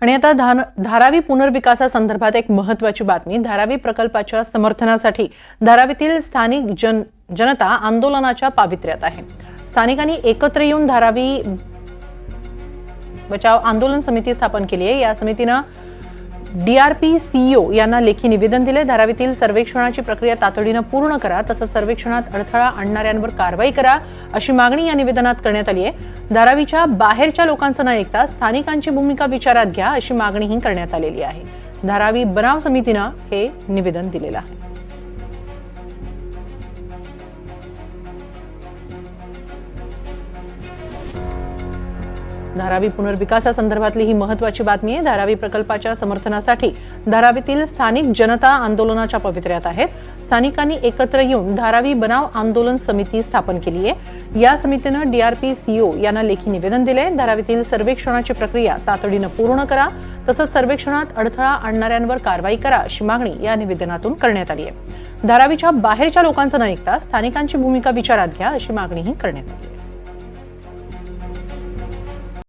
आणि आता धान धारावी पुनर्विकासासंदर्भात एक महत्वाची बातमी. धारावी प्रकल्पाच्या समर्थनासाठी धारावीतील स्थानिक जन जनता आंदोलनाच्या पावित्र्यात आहे. स्थानिकांनी एकत्र येऊन धारावी बचाव आंदोलन समिती स्थापन केली आहे. या समितीनं डीआरपी सीईओ ओ यांना लेखी निवेदन दिले. धारावीतील सर्वेक्षणाची प्रक्रिया तातडीनं पूर्ण करा तसंच सर्वेक्षणात अडथळा आणणाऱ्यांवर कारवाई करा अशी मागणी या निवेदनात करण्यात आली आहे. धारावीच्या बाहेरच्या लोकांचं न ऐकता स्थानिकांची भूमिका विचारात घ्या अशी मागणीही करण्यात आलेली आहे. धारावी बनाव समितीनं हे निवेदन दिलेलं आहे. धारावी पुनर्विकासासंदर्भातली ही महत्वाची बातमी आहे. धारावी प्रकल्पाच्या समर्थनासाठी धारावीतील स्थानिक जनता आंदोलनाच्या पवित्र्यात आहेत. स्थानिकांनी एकत्र येऊन धारावी बनाव आंदोलन समिती स्थापन केली आहे. या समितीनं डीआरपी सीओ यांना लेखी निवेदन दिले धारावीतील सर्वेक्षणाची प्रक्रिया तातडीनं पूर्ण करा. तसंच सर्वेक्षणात अडथळा आणणाऱ्यांवर कारवाई करा अशी मागणी या निवेदनातून करण्यात आली आहे. धारावीच्या बाहेरच्या लोकांचं न ऐकता स्थानिकांची भूमिका विचारात घ्या अशी मागणीही करण्यात आली आहे.